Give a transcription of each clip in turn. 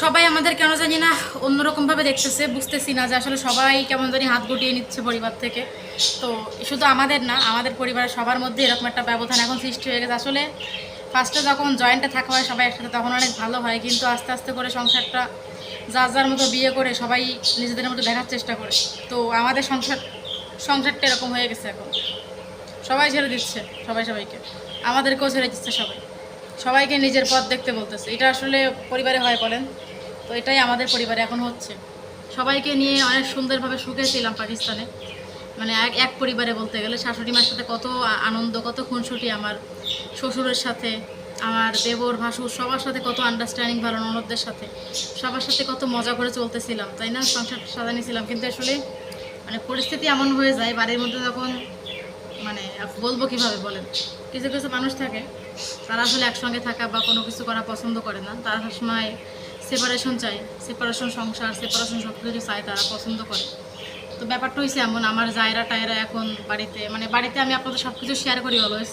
সবাই আমাদের কেন জানি না অন্যরকমভাবে দেখতেছে, বুঝতেছি না যে আসলে সবাই কেমন জানি হাত গুটিয়ে নিচ্ছে পরিবার থেকে। তো শুধু আমাদের না, আমাদের পরিবারের সবার মধ্যে এরকম একটা ব্যবধান এখন সৃষ্টি হয়ে গেছে। আসলে ফার্স্টে যখন জয়েন্টে থাকা হয় সবাই একসাথে, তখন অনেক ভালো হয়, কিন্তু আস্তে আস্তে করে সংসারটা যার যার মতো বিয়ে করে সবাই নিজেদের মতো দেখার চেষ্টা করে। তো আমাদের সংসার, সংসারটা এরকম হয়ে গেছে এখন। সবাই ছেড়ে দিচ্ছে, সবাই সবাইকে। আমাদেরকেও ছেড়ে দিচ্ছে সবাই। সবাইকে নিজের পথ দেখতে বলতেছে। এটা আসলে পরিবারে হয় বলেন। তো এটাই আমাদের পরিবারে, এখন হচ্ছে। সবাইকে নিয়ে অনেক সুন্দরভাবে সুখে ছিলাম পাকিস্তানে। মানে এক এক পরিবারে বলতে গেলে শাশুড়ি মার সাথে কত আনন্দ, কত খুনসুটি আমার, শ্বশুরের সাথে, আমার দেবর, ভাসুর, সবার সাথে কত আন্ডারস্ট্যান্ডিং ভালো, ননদদের সাথে। সবার সাথে কত মজা করে চলতেছিলাম, তাই না? সংসার সাজানিয়েছিলাম কিন্তু আসলে মানে পরিস্থিতি এমন হয়ে যায়, বাড়ির মধ্যে যখন মানে বলব কীভাবে বলেন? কিছু কিছু মানুষ থাকে তারা আসলে একসঙ্গে থাকা বা কোনো কিছু করা পছন্দ করে না। তারা সবসময় সেপারেশন চায়। সেপারেশন সংসার সেপারেশন সব কিছু চায় তারা পছন্দ করে। তো ব্যাপারটা হয়েছে এমন, আমার জায়রা টায়রা এখন বাড়িতে মানে বাড়িতে আমি আপনাদের সব কিছু শেয়ার করি অলওয়েজ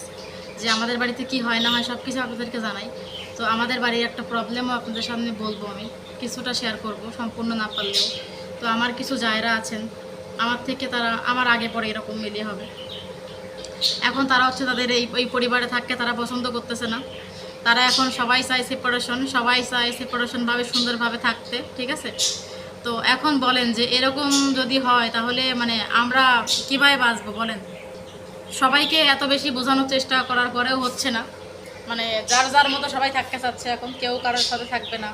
যে আমাদের বাড়িতে কি হয় না হয় সব কিছু আপনাদেরকে জানাই। তো আমাদের বাড়ির একটা প্রবলেমও আপনাদের সামনে বলব আমি, কিছুটা শেয়ার করব, সম্পূর্ণ না পারলেও। তো আমার কিছু জায়রা আছেন, আমার থেকে তারা, আমার আগে পরে এরকম মিলিয়ে হবে। এখন তারা হচ্ছে তাদের এই এই পরিবারে থাকতে তারা পছন্দ করতেছে না। তারা এখন সবাই চায় সেপারেশন সবাই চায় সেপারেশনভাবে সুন্দরভাবে থাকতে, ঠিক আছে? তো এখন বলেন যে এরকম যদি হয়, তাহলে মানে আমরা কীভাবে বাঁচবো বলেন? সবাইকে এত বেশি বোঝানোর চেষ্টা করার পরেও হচ্ছে না। মানে যার যার মতো সবাই থাকতে চাচ্ছে এখন, কেউ কারোর সাথে থাকবে না।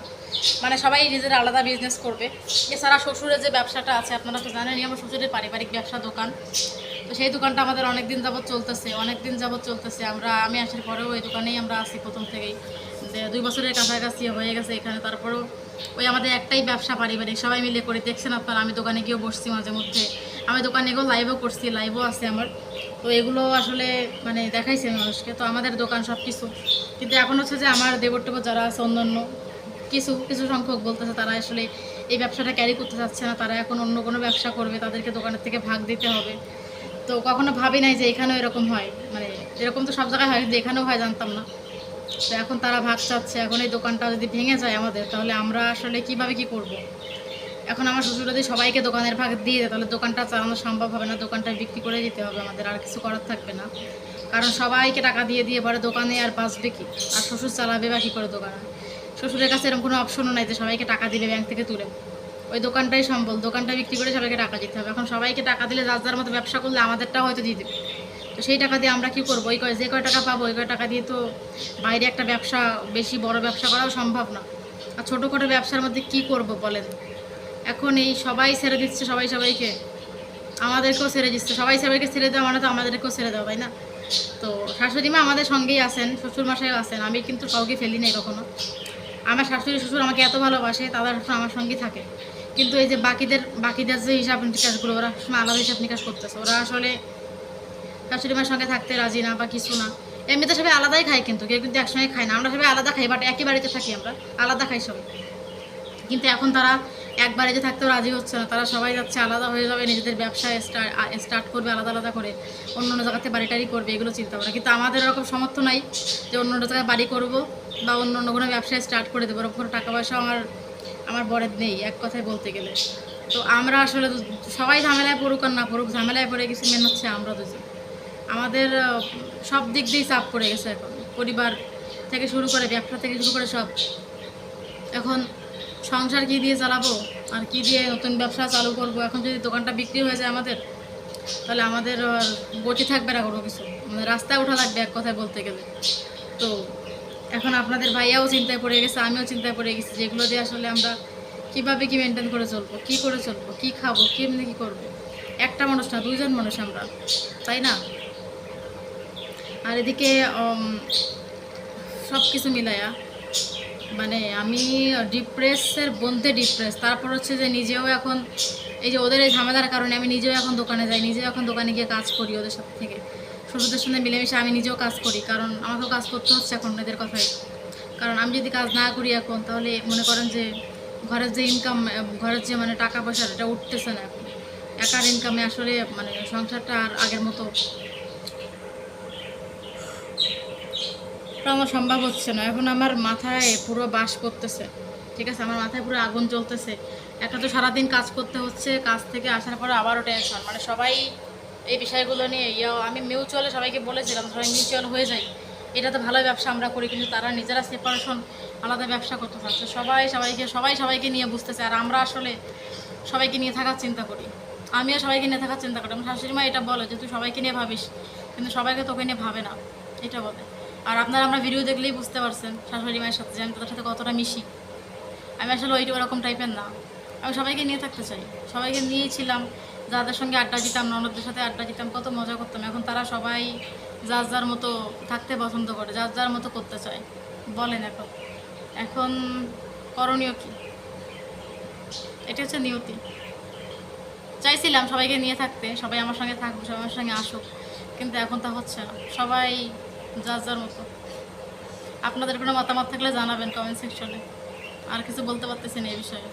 মানে সবাই নিজের আলাদা বিজনেস করবে। এছাড়া শ্বশুরের যে ব্যবসাটা আছে, আপনারা তো জানেনই, আমার শ্বশুরের পারিবারিক ব্যবসা দোকান। তো সেই দোকানটা আমাদের অনেক দিন যাবৎ চলতেছে অনেক দিন যাবৎ চলতেছে। আমরা, আমি আসার পরেও এই দোকানেই আমরা আছি প্রথম থেকেই। দুই বছরের কাছাকাছি হয়ে গেছে এখানে, তারপরেও ওই আমাদের একটাই ব্যবসা পারিবারিক, সবাই মিলে করি। দেখছেন আপনারা, আমি দোকানে গিয়েও বসছি মাঝে মধ্যে। আমি দোকানে গিয়েও লাইভও করছি লাইভও আছে আমার। তো এগুলো আসলে মানে দেখাইছে মানুষকে। তো আমাদের দোকান সব কিছু কিন্তু এখন হচ্ছে যে আমার দেবর টেবর যারা আছে, অন্যান্য কিছু কিছু সংখ্যক বলতেছে, তারা আসলে এই ব্যবসাটা ক্যারি করতে চাচ্ছে না। তারা এখন অন্য কোনো ব্যবসা করবে, তাদেরকে দোকানের থেকে ভাগ দিতে হবে। তো কখনো ভাবি নাই যে এখানেও এরকম হয়। মানে এরকম তো সব জায়গায় হয়, কিন্তু এখানেও হয়, জানতাম না। তো এখন তারা ভাগ চাচ্ছে এখন এই দোকানটা যদি ভেঙে যায় আমাদের, তাহলে আমরা আসলে কীভাবে কি করব। এখন আমার শ্বশুর যদি সবাইকে দোকানের ভাগ দিয়ে দেয়, তাহলে দোকানটা চালানো সম্ভব হবে না, দোকানটা বিক্রি করে দিতে হবে আমাদের, আর কিছু করার থাকবে না। কারণ সবাইকে টাকা দিয়ে দিয়ে পরে দোকানে আর বাঁচবে কি? আর শ্বশুর চালাবে বা কী করে দোকানে? শ্বশুরের কাছে এরকম কোনো অপশনও নাই যে সবাইকে টাকা দিবে ব্যাংক থেকে তুলে। ওই দোকানটাই সম্বল, দোকানটা বিক্রি করে সবাইকে টাকা দিতে হবে। এখন সবাইকে টাকা দিলে যার যার মতো ব্যবসা করলে আমাদেরটাও হয়তো দিয়ে দেবে। তো সেই টাকা দিয়ে আমরা কি করব? ওই কয় যে কয় টাকা পাবো, ওই কয় টাকা দিয়ে তো বাইরে একটা ব্যবসা, বেশি বড় ব্যবসা করাও সম্ভব না। আর ছোটোখাটো ব্যবসার মধ্যে কি করব বলেন? এখন এই সবাই ছেড়ে দিচ্ছে সবাই সবাইকে। আমাদেরকেও ছেড়ে দিচ্ছে। সবাই সবাইকে ছেড়ে দেওয়া মানে তো আমাদেরকেও ছেড়ে দেওয়া, তাই না? তো শাশুড়ি মা আমাদের সঙ্গেই আছেন শ্বশুর মশাইও আছেন। আমি কিন্তু কাউকে ফেলি নাই কখনো। আমার শাশুড়ি শ্বশুর আমাকে এত ভালোবাসে, তাদের সবসময় আমার সঙ্গেই থাকে। কিন্তু এই যে বাকিদের বাকিদের যে হিসাব নিকাশগুলো ওরা সবসময় আলাদা হিসাব নিকাশ করতেছে। ওরা আসলে শাশুড়ি মার সঙ্গে থাকতে রাজি না বা কিছু না। এমনিতে সবাই আলাদাই খাই কিন্তু, কেউ কিন্তু একসঙ্গে খাই না। আমরা সবাই আলাদা খাই বাট একই বাড়িতে থাকি আমরা। আলাদা খাই সবাই। কিন্তু এখন তারা এক বাড়িতে থাকতেও রাজি হচ্ছে না। তারা সবাই যাচ্ছে আলাদা হয়ে যাবে, নিজেদের ব্যবসা স্টার্ট করবে আলাদা আলাদা করে। অন্য অন্য জায়গাতে বাড়ি টাড়ি করবে, এগুলো চিন্তা করে কিন্তু আমাদের এরকম সমর্থ নাই যে অন্য অন্য জায়গায় বাড়ি করব বা অন্য অন্য কোনো ব্যবসায় স্টার্ট করে দেবো। ওরকম টাকা পয়সা আমার আমার বরের নেই, এক কথায় বলতে গেলে। তো আমরা আসলে সবাই ঝামেলায় পড়ুক আর না পড়ুক, ঝামেলায় পড়ে গেছি মেন হচ্ছে আমরা দুজন। আমাদের সব দিক দিয়েই চাপ পড়ে গেছে এখন। পরিবার থেকে শুরু করে, ব্যবসা থেকে শুরু করে সব। এখন সংসার কি দিয়ে চালাবো? আর কি দিয়ে নতুন ব্যবসা চালু করব? এখন যদি দোকানটা বিক্রি হয়ে যায় আমাদের, তাহলে আমাদের আর গতি থাকবে না কোনো কিছু। মানে রাস্তায় ওঠা লাগবে এক কথায় বলতে গেলে। তো এখন আপনাদের ভাইয়াও চিন্তায় পড়ে গেছে, আমিও চিন্তায় পড়ে গেছি যেগুলো দিয়ে আসলে আমরা কীভাবে কি মেনটেন করে চলবো, কি করে চলবো, কি খাব, কেমনি কী করব? একটা মানুষ না, দুইজন মানুষ আমরা, তাই না? আর এদিকে সব কিছু মিলায়া মানে আমি ডিপ্রেসের বলতে ডিপ্রেস। তারপর হচ্ছে যে নিজেও এখন, এই যে ওদের এই ঝামেলার কারণে আমি নিজেও এখন দোকানে যাই, নিজেও এখন দোকানে গিয়ে কাজ করি ওদের সাথে থেকে। শ্বশুরদের সঙ্গে মিলেমিশে আমি নিজেও কাজ করি, কারণ আমাকেও কাজ করতে হচ্ছে এখন এদের কথাই। কারণ আমি যদি কাজ না করি এখন, তাহলে মনে করেন যে ঘরের যে ইনকাম ঘরের যে মানে টাকা পয়সা এটা উঠতেছে না এখন। একার ইনকামে আসলে মানে সংসারটা আর আগের মতো ওটা আমার সম্ভব হচ্ছে না। এখন আমার মাথায় পুরো বাস করতেছে। ঠিক আছে, আমার মাথায় পুরো আগুন জ্বলতেছে। একটা তো সারাদিন কাজ করতে হচ্ছে, কাজ থেকে আসার পরে আবারও টেনশন মানে সবাই এই বিষয়গুলো নিয়ে ইয়াও আমি মিউচুয়ালে সবাইকে বলেছিলাম, সবাই মিউচুয়াল হয়ে যাই। এটা তো ভালো ব্যবসা আমরা করি, কিন্তু তারা নিজেরা সেপারেশন আলাদা ব্যবসা করতে চাচ্ছে। সবাই সবাইকে সবাই সবাইকে নিয়ে বুঝতেছে, আর আমরা আসলে সবাইকে নিয়ে থাকার চিন্তা করি। আমিও সবাইকে নিয়ে থাকার চিন্তা করি। আমার শাশুড়ি মা এটা বলে যে, তুই সবাইকে নিয়ে ভাবিস, কিন্তু সবাইকে তোকে নিয়ে ভাবে না। এটা বলে। আর আপনারা আমরা ভিডিও দেখলেই বুঝতে পারছেন শাশুড়ি মায়ের সাথে যে আমি তাদের সাথে কতটা মিশি। আমি আসলে ওই ওরকম টাইপের না। আমি সবাইকে নিয়ে থাকতে চাই। সবাইকে নিয়েই ছিলাম। যাদের সঙ্গে আড্ডা দিতাম, ননদদের সাথে আড্ডা দিতাম, কত মজা করতাম। এখন তারা সবাই যার যার মতো থাকতে পছন্দ করে, যার যার মতো করতে চায়। বলেন এখন। এখন করণীয় কি? এটা হচ্ছে নিয়তি। চাইছিলাম সবাইকে নিয়ে থাকতে, সবাই আমার সঙ্গে থাকবে সবাই আমার সঙ্গে আসুক, কিন্তু এখন তা হচ্ছে না। সবাই যার যার মতো। আপনাদের কোনো মতামত থাকলে জানাবেন কমেন্ট সেকশনে আর কিছু বলতে পারতেছি না এই বিষয়ে।